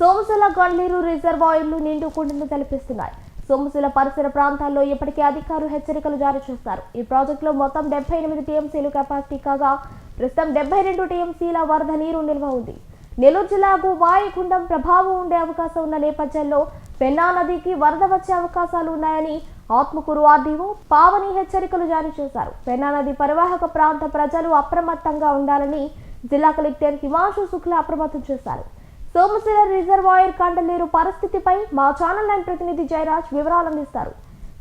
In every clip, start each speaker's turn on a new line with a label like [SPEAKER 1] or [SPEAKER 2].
[SPEAKER 1] సోమశిల గండ్లీరు రిజర్వాయర్లు నిండుకుండను తలపిస్తున్నాయి. సోమశిల పరిసర ప్రాంతాల్లో ఇప్పటికే అధికారులు హెచ్చరికలు జారీ చేస్తారు. ఈ ప్రాజెక్టులో మొత్తం డెబ్బై ఎనిమిది టీఎంసీలు కెపాసిటీ కాగా ప్రస్తుతం డెబ్బై రెండు టీఎంసీల వరద నీరు నిల్వ ఉంది. నెల్లూరు జిల్లాకు వాయుగుండం ప్రభావం ఉండే అవకాశం ఉన్న నేపథ్యంలో పెన్నా నదికి వరద వచ్చే అవకాశాలు ఉన్నాయని ఆత్మకూరు ఆర్డీఓ పావని హెచ్చరికలు జారీ చేశారు. పెన్నా నది పరివాహక ప్రాంత ప్రజలు అప్రమత్తంగా ఉండాలని జిల్లా కలెక్టర్ హిమాంశు శుక్లా అప్రమత్తం చేశారు. సోమశిల రిజర్వాయర్ కండలేరు పరిస్థితిపై మా ఛానల్ నైన్ ప్రతినిధి జయరాజ్ వివరాలు అందిస్తారు.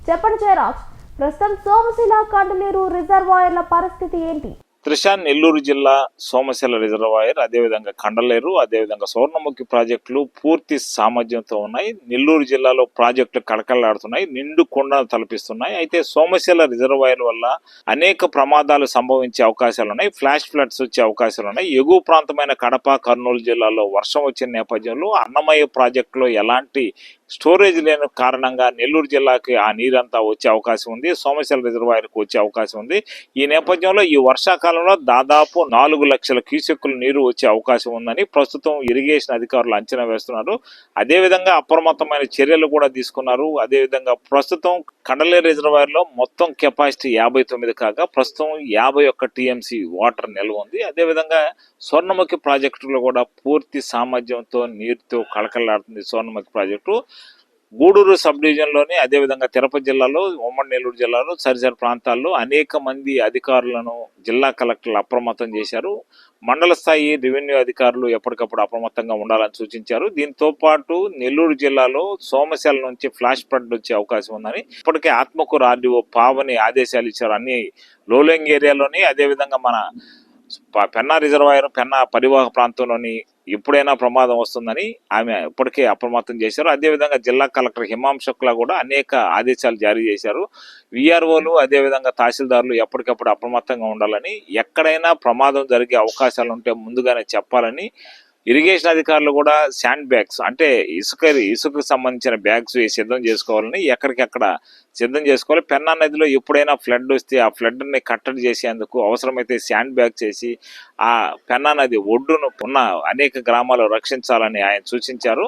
[SPEAKER 1] చెప్పండి జయరాజ్ ప్రస్తుతం సోమశిల కండలేరు రిజర్వాయర్ల పరిస్థితి ఏంటి?
[SPEAKER 2] త్రిషా నెల్లూరు జిల్లా సోమశిల రిజర్వాయర్ అదేవిధంగా కండలేరు అదేవిధంగా స్వర్ణముఖి ప్రాజెక్టులు పూర్తి సామర్థ్యంతో ఉన్నాయి. నెల్లూరు జిల్లాలో ప్రాజెక్టులు కడకలాడుతున్నాయి నిండు కొండను తలపిస్తున్నాయి. అయితే సోమశిల రిజర్వాయర్ వల్ల అనేక ప్రమాదాలు సంభవించే అవకాశాలు ఉన్నాయి. ఫ్లాష్ ఫ్లడ్స్ వచ్చే అవకాశాలు ఉన్నాయి. ఎగువ ప్రాంతమైన కడప కర్నూలు జిల్లాలో వర్షం వచ్చిన నేపథ్యంలో అన్నమయ్య ప్రాజెక్టులో ఎలాంటి స్టోరేజ్ లేని కారణంగా నెల్లూరు జిల్లాకి ఆ నీరంతా వచ్చే అవకాశం ఉంది సోమశల రిజర్వాయర్కి వచ్చే అవకాశం ఉంది. ఈ నేపథ్యంలో ఈ వర్షాకాలంలో దాదాపు నాలుగు లక్షల క్యూసెక్కుల నీరు వచ్చే అవకాశం ఉందని ప్రస్తుతం ఇరిగేషన్ అధికారులు అంచనా వేస్తున్నారు. అదేవిధంగా అప్రమత్తమైన చర్యలు కూడా తీసుకున్నారు. అదేవిధంగా ప్రస్తుతం కండలే రిజర్వాయర్లో మొత్తం కెపాసిటీ యాభై తొమ్మిది కాగా ప్రస్తుతం యాభై ఒక్క టీఎంసీ వాటర్ నిల్వ ఉంది. అదేవిధంగా స్వర్ణముఖి ప్రాజెక్టులో కూడా పూర్తి సామర్థ్యంతో నీరుతో కళకళలాడుతుంది స్వర్ణముఖి ప్రాజెక్టు. గూడూరు సబ్ డివిజన్లోని అదేవిధంగా తిరుపతి జిల్లాలో ఉమ్మడి నెల్లూరు జిల్లాలో సరిసరి ప్రాంతాల్లో అనేక మంది అధికారులను జిల్లా కలెక్టర్లు అప్రమత్తం చేశారు. మండల స్థాయి రెవెన్యూ అధికారులు ఎప్పటికప్పుడు అప్రమత్తంగా ఉండాలని సూచించారు. దీంతో పాటు నెల్లూరు జిల్లాలో సోమశాల నుంచి ఫ్లాష్ ఫ్లడ్ వచ్చే అవకాశం ఉందని ఇప్పటికే ఆత్మకూరు ఆర్డీఓ పావని ఆదేశాలు ఇచ్చారు. అన్ని లోలింగ్ ఏరియాలోని అదేవిధంగా మన పెన్నా రిజర్వాయర్ పెన్నా పరివాహక ప్రాంతంలోని ఎప్పుడైనా ప్రమాదం వస్తుందని ఆమె ఇప్పటికే అప్రమత్తం చేశారు. అదేవిధంగా జిల్లా కలెక్టర్ హిమాం శుక్లా కూడా అనేక ఆదేశాలు జారీ చేశారు. విఆర్ఓలు అదేవిధంగా తహసీల్దారులు ఎప్పటికప్పుడు అప్రమత్తంగా ఉండాలని ఎక్కడైనా ప్రమాదం జరిగే అవకాశాలు ఉంటే ముందుగానే చెప్పాలని ఇరిగేషన్ అధికారులు కూడా శాండ్ బ్యాగ్స్ అంటే ఇసుక ఇసుకకు సంబంధించిన బ్యాగ్స్ సిద్ధం చేసుకోవాలని ఎక్కడికక్కడ సిద్ధం చేసుకోవాలి. పెన్నా నదిలో ఎప్పుడైనా ఫ్లడ్ వస్తే ఆ ఫ్లడ్ని కట్టడి చేసేందుకు అవసరమైతే శాండ్ బ్యాగ్ చేసి ఆ పెన్నా నది ఒడ్డును ఉన్న అనేక గ్రామాలు రక్షించాలని ఆయన సూచించారు.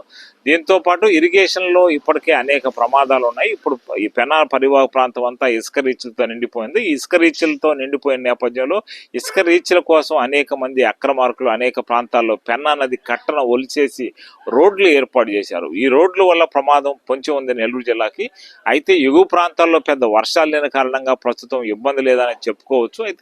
[SPEAKER 2] దీంతో పాటు ఇరిగేషన్లో ఇప్పటికే అనేక ప్రమాదాలు ఉన్నాయి. ఇప్పుడు ఈ పెన్నా పరివాహ ప్రాంతం అంతా ఇసుక రీచ్లతో నిండిపోయింది. ఇసుక రీచ్లతో నిండిపోయిన నేపథ్యంలో ఇసుక రీచ్ల కోసం అనేక మంది అక్రమార్కులు అనేక ప్రాంతాల్లో పెన్నా నది కట్టను ఒలిచేసి రోడ్లు ఏర్పాటు చేశారు. ఈ రోడ్ల వల్ల ప్రమాదం పొంచి ఉంది నెల్లూరు జిల్లాకి. అయితే ఎగువ ప్రాంతాల్లో పెద్ద వర్షాలు లేని కారణంగా ప్రస్తుతం ఇబ్బంది లేదని చెప్పుకోవచ్చు. అయితే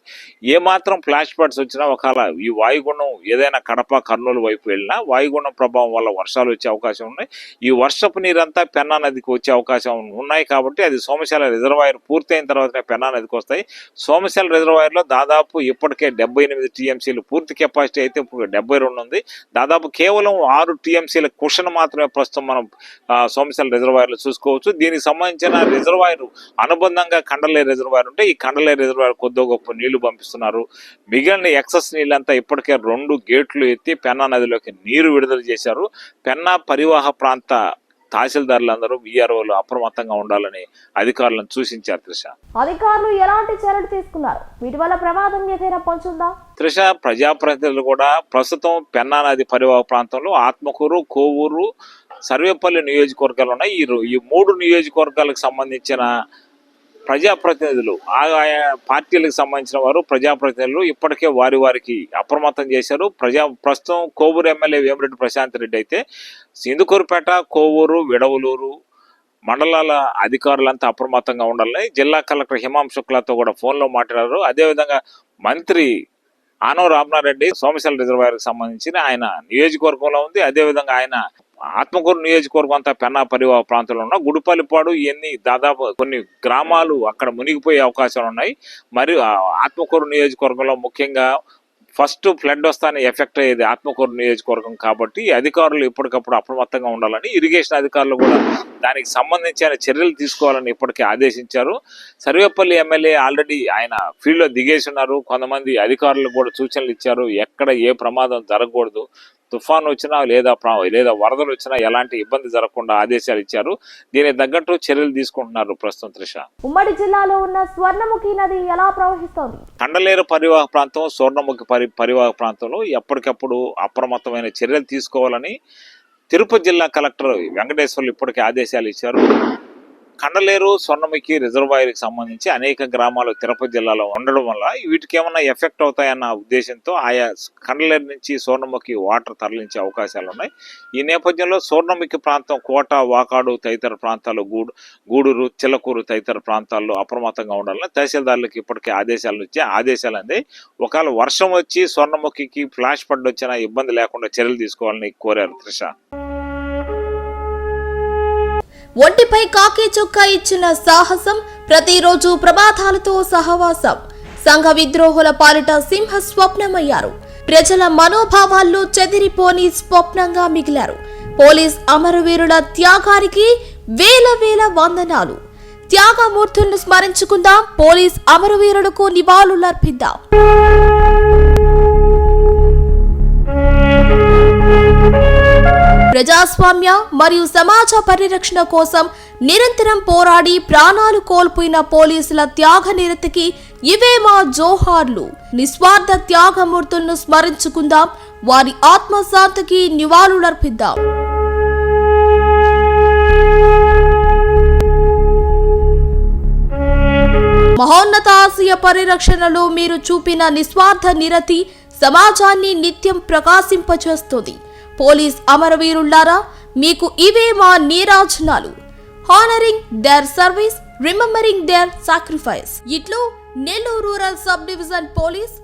[SPEAKER 2] ఏమాత్రం ఫ్లాష్ ఫ్లడ్స్ వచ్చినా ఒకవేళ ఈ వాయుగుండం ఏదైనా కడప కర్నూలు వైపు వెళ్ళినా వాయుగుండం ప్రభావం వల్ల వర్షాలు వచ్చే అవకాశం ఉన్నాయి. ఈ వర్షపు నీరంతా పెన్నా నదికి వచ్చే అవకాశం ఉన్నాయి కాబట్టి అది సోమశాల రిజర్వాయర్ పూర్తయిన తర్వాతనే పెన్నా నదికి వస్తాయి. సోమశాల రిజర్వాయర్లో దాదాపు ఇప్పటికే డెబ్బై ఎనిమిది టీఎంసీలు పూర్తి కెపాసిటీ అయితే ఇప్పుడు డెబ్బై రెండు ఉంది. దాదాపు కేవలం ఆరు టీఎంసీల కుషన్ మాత్రమే ప్రస్తుతం మనం సోమశాల రిజర్వాయర్లు రిజర్వాయర్లో చూసుకోవచ్చు. దీనికి సంబంధించిన రిజర్వాయర్ అనుబంధంగా కండలే రిజర్వాయర్ ఉంటే ఈ కండలే రిజర్వాయర్ కొద్దో గొప్ప నీళ్ళు పంపిస్తున్నారు. మిగిలిన ఎక్సెస్ నీళ్ళంతా ఇప్పటికే రెండు గేట్లు ఎత్తి పెన్నా నదిలోకి నీరు విడుదల చేశారు. పెన్నా పరివాహ ప్రాంత తహసీల్దారులందరూ విఆర్ఓలు అప్రమత్తంగా ఉండాలని అధికారులను సూచించారు త్రిష.
[SPEAKER 1] అధికారులు ఎలాంటి చర్యలు తీసుకున్నారు? వీటి వల్ల ప్రమాదం ఏదైనా పొంచుందా?
[SPEAKER 2] త్రిష ప్రజాప్రతినిధులు కూడా ప్రస్తుతం పెన్నా నది పరివాహక ప్రాంతంలో ఆత్మకూరు కోవూరు సర్వేపల్లి నియోజకవర్గాలు ఉన్నాయి. ఈ మూడు నియోజకవర్గాలకు సంబంధించిన ప్రజాప్రతినిధులు ఆ- ఆయా పార్టీలకు సంబంధించిన వారు ప్రజాప్రతినిధులు ఇప్పటికే వారి వారికి అప్రమత్తం చేశారు. ప్రజా ప్రస్తుతం కోవూరు ఎమ్మెల్యే వేమిరెడ్డి ప్రశాంత్ రెడ్డి అయితే సింధుకూరుపేట కోవూరు విడవలూరు మండలాల అధికారులంతా అప్రమత్తంగా ఉండాలని జిల్లా కలెక్టర్ హిమాం శుక్లాతో కూడా ఫోన్లో మాట్లాడారు. అదేవిధంగా మంత్రి ఆనవ రామనారెడ్డి సోమశల రిజర్వాయర్కి సంబంధించిన ఆయన నియోజకవర్గంలో ఉంది. అదేవిధంగా ఆయన ఆత్మకూరు నియోజకవర్గం అంతా పెన్నా పరివాహ ప్రాంతంలో ఉన్న గుడిపల్లిపాడు ఇవన్నీ దాదాపు కొన్ని గ్రామాలు అక్కడ మునిగిపోయే అవకాశాలు ఉన్నాయి. మరియు ఆ ఆత్మకూరు నియోజకవర్గంలో ముఖ్యంగా ఫస్ట్ ఫ్లడ్ వస్తానే ఎఫెక్ట్ అయ్యేది ఆత్మకూరు నియోజకవర్గం కాబట్టి అధికారులు ఎప్పటికప్పుడు అప్రమత్తంగా ఉండాలని ఇరిగేషన్ అధికారులు కూడా దానికి సంబంధించిన చర్యలు తీసుకోవాలని ఇప్పటికే ఆదేశించారు. సర్వేపల్లి ఎమ్మెల్యే ఆల్రెడీ ఆయన ఫీల్డ్లో దిగేసి ఉన్నారు. కొంతమంది అధికారులు కూడా సూచనలు ఇచ్చారు. ఎక్కడ ఏ ప్రమాదం జరగకూడదు. తుఫాన్ వచ్చినా లేదా ప్ర- లేదా వరదలు వచ్చినా ఎలాంటి ఇబ్బంది జరగకుండా ఆదేశాలు ఇచ్చారు. దీనికి తగ్గట్టు చర్యలు తీసుకుంటున్నారు ప్రస్తుతం త్రిష.
[SPEAKER 1] ఉమ్మడి జిల్లాలో ఉన్న స్వర్ణముఖి నది ఎలా ప్రవహిస్తోంది?
[SPEAKER 2] కండలేరు పరివాహక ప్రాంతం స్వర్ణముఖి పరి పరివాహక ప్రాంతంలో ఎప్పటికప్పుడు అప్రమత్తమైన చర్యలు తీసుకోవాలని తిరుపతి జిల్లా కలెక్టర్ వెంకటేశ్వర్లు ఇప్పటికే ఆదేశాలు ఇచ్చారు. కండలేరు స్వర్ణముఖి రిజర్వాయర్కి సంబంధించి అనేక గ్రామాలు తిరుపతి జిల్లాలో ఉండడం వల్ల వీటికి ఏమైనా ఎఫెక్ట్ అవుతాయన్న ఉద్దేశంతో ఆయా కండలేరు నుంచి స్వర్ణముఖి వాటర్ తరలించే అవకాశాలు ఉన్నాయి. ఈ నేపథ్యంలో స్వర్ణముఖి ప్రాంతం కోట వాకాడు తదితర ప్రాంతాలు గూడు గూడూరు చిలకూరు తదితర ప్రాంతాల్లో అప్రమత్తంగా ఉండాలని తహసీల్దార్లకు ఇప్పటికే ఆదేశాలు ఇచ్చే ఆదేశాలు అంది ఒకవేళ వర్షం వచ్చి స్వర్ణముఖికి ఫ్లాష్ పడ్డొచ్చినా ఇబ్బంది లేకుండా చర్యలు తీసుకోవాలని కోరారు త్రిష.
[SPEAKER 1] ఒంటిపై కాకి చుక్క ఇచ్చిన సాహసం ప్రతిరోజు ప్రమాదాలతో సహవాసం. సంఘ విద్రోహుల పాలిట సింహ స్వప్నమయ్యారు ప్రజల మనోభావాల్లో చెదిరిపోని స్వప్నంగా మిగిలారు. పోలీస్ అమరవీరుల త్యాగానికి వేల వేల వందనాలు. త్యాగమూర్తులను స్మరించుకుందాం పోలీస్ అమరవీరులకు నివాళులర్పిద్దాం. ప్రజాస్వామ్య మరియు సమాజ పరిరక్షణ కోసం నిరంతరం పోరాడి ప్రాణాలు కోల్పోయిన పోలీసుల త్యాగ నిరతికి ఇవే మా జోహార్లు. నిస్వార్థ త్యాగమూర్తులను స్మరించుకుందాం. వారి ఆత్మశాంతికి నివాళులర్పిద్దాం. మహోన్నత ఆశయ పరిరక్షణలో మీరు చూపిన నిస్వార్థ నిరతి సమాజాన్ని నిత్యం ప్రకాశింపచేస్తుంది. పోలీస్ అమరవీరులారా మీకు ఇవే మా నీరాజనాలు. Honouring their service remembering their sacrifice ఇట్లు Nellore rural sub division police